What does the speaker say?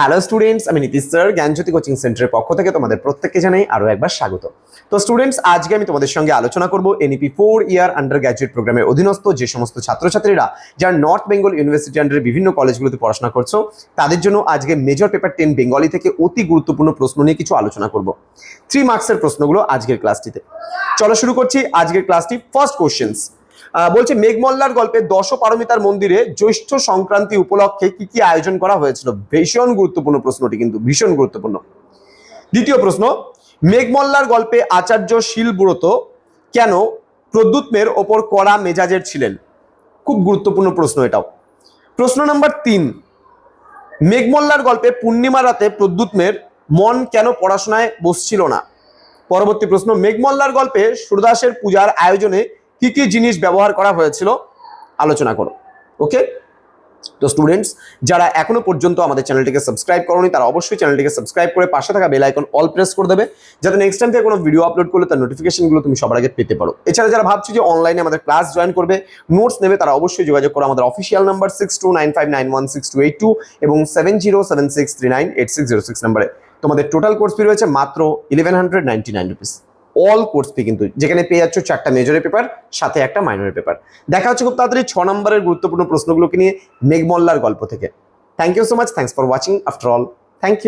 Hello students আমি Nitish sir, জ্ঞানজ্যোতি coaching সেন্টারের পক্ষ থেকে তোমাদের প্রত্যেককে জানাই আরও একবার স্বাগত। তো স্টুডেন্টস আজকে আমি তোমাদের সঙ্গে আলোচনা করব NEP four year undergraduate প্রোগ্রামের অধীনস্থ যে সমস্ত ছাত্রছাত্রীরা যারা নর্থ বেঙ্গল ইউনিভার্সিটি আন্ডারে বিভিন্ন কলেজগুলোতে পড়াশোনা করছ, তাদের জন্য আজকে মেজর পেপার টেন বেঙ্গলি থেকে অতি গুরুত্বপূর্ণ প্রশ্ন নিয়ে কিছু আলোচনা করব। থ্রি মার্কসের প্রশ্নগুলো আজকের ক্লাসটিতে চলো শুরু করছি আজকের ক্লাসটি ফার্স্ট কোশ্চেন্স বলছে মেঘমল্লার গল্পে দশ পারমিতার মন্দিরে জ্যৈষ্ঠ সংক্রান্তি উপলক্ষে কি কি আয়োজন করা হয়েছিল? ভীষণ গুরুত্বপূর্ণ প্রশ্নটি কিন্তু, ভীষণ গুরুত্বপূর্ণ। দ্বিতীয় প্রশ্ন, মেঘমল্লার গল্পে আচার্য শিলব্রত কেন প্রদ্যুৎমের ওপর কড়া মেজাজের ছিলেন? খুব গুরুত্বপূর্ণ প্রশ্ন এটাও। প্রশ্ন নাম্বার তিন, মেঘমল্লার গল্পে পূর্ণিমা রাতে প্রদ্যুৎমের মন কেন পড়াশোনায় বসছিল না? পরবর্তী প্রশ্ন, মেঘমল্লার গল্পে সুরদাসের পূজার আয়োজনে কি কি জিনিস ব্যবহার করা হয়েছিল? আলোচনা করো। ওকে তো স্টুডেন্টস যারা এখনও পর্যন্ত আমাদের চ্যানেলটিকে সাবস্ক্রাইব করোনি, তারা অবশ্যই চ্যানেলটিকে সাবস্ক্রাইব করে পাশে থাকা বেল আইকন অল প্রেস করে দেবে, যাতে নেক্সট টাইম থেকে কোনো ভিডিও আপলোড করলে তার নোটিফিকেশনগুলো তুমি সবার আগে পেতে পারো। এছাড়া যারা ভাবছ যে অনলাইনে আমাদের ক্লাস জয়েন করবে নোটস নেবে, তারা অবশ্যই যোগাযোগ করো আমাদের official number six two nine five nine one six two eight two এবং seven zero seven six three nine eight six zero six নাম্বারে তোমাদের টোটাল কোর্স ফি রয়েছে মাত্র eleven hundred ninety nine rupees all course fee কিন্তু, যেখানে পেয়ে যাচ্ছ চারটা মেজরের পেপার সাথে একটা মাইনরের পেপার দেখা হচ্ছে খুব তাড়াতাড়ি ছ নম্বরের গুরুত্বপূর্ণ প্রশ্নগুলোকে নিয়ে মেঘমল্লার গল্প থেকে। Thank you so much thanks for watching after all thank you